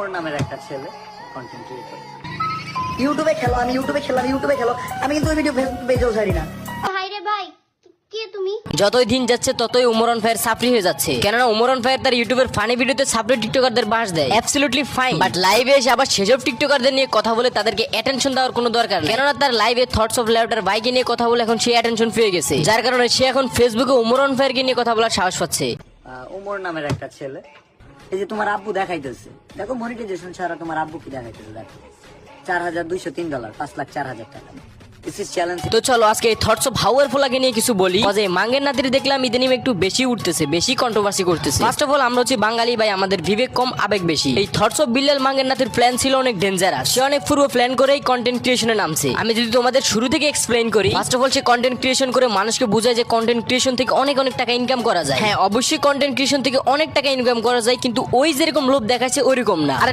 ওমর নামের একটা ছেলে কন্টেন্ট ক্রিয়েটর ইউটিউবে খেলো আমি ইউটিউবে খেলাম ইউটিউবে খেলো। আমি কিন্তু ওই ভিডিও পেজেও ছাড়ি না। হাই রে ভাই কে তুমি? যতই দিন যাচ্ছে ততই উমরন ফায়ার সাপ্রি হয়ে যাচ্ছে। কেননা উমরন ফায়ার তার ইউটিউবের ফানি ভিডিওতে সাপ্রি টিকটকারদের বাস দেয়। অ্যাবসলিউটলি ফাইন বাট লাইভে এসে আবার সেসব টিকটকারদের নিয়ে কথা বলে তাদেরকে অ্যাটেনশন দেওয়ার কোনো দরকার নেই। কেননা তার লাইভে থটস অফ ল্যাউটার বাইকে নিয়ে কথা বলে এখন সে অ্যাটেনশন পেয়ে গেছে। যার কারণে সে এখন ফেসবুকে উমরন ফায়ারকে নিয়ে কথা বলার সাহস পাচ্ছে। ওমর নামের একটা ছেলে এই যে তোমার আব্বু দেখাইতেছে। দেখো মনিটাইজেশন ছাড়া তোমার আব্বু কি দেখাইতেছে, দেখো। চার হাজার দুইশো তিন ডলার পাঁচ লাখ চার হাজার টাকা। তো চলো, আজকে থটস অফ হাউয়ার ফোলাকে নিয়ে কিছু বলি। যে মাঙ্গের নাতির দেখলাম ইদানিং একটু বেশি উঠতেছে, বেশি কন্ট্রোভার্সি করতেছে। ফার্স্ট অফ অল আমরা হচ্ছে বাঙালি, ভাই, আমাদের বিবেক কম, আবেগ বেশি। এই থটস অফ বিল্লাল মাঙ্গের নাতির প্ল্যান ছিল অনেক ডেঞ্জারাস সে অনেক পূর্ব প্ল্যান করে এই কন্টেন্ট ক্রিয়েশনে নামছে। আমি যদি তোমাদের শুরু থেকে এক্সপ্লেইন করি first of all say content creation করে মানুষকে বোঝায় যে কন্টেন্ট ক্রিয়েশন থেকে অনেক অনেক টাকা ইনকাম করা যায়। হ্যাঁ অবশ্যই কন্টেন্ট ক্রিয়েশন থেকে অনেক টাকা ইনকাম করা যায়, কিন্তু ওই যেরকম লোভ দেখাচ্ছে, ওইরকম না। আর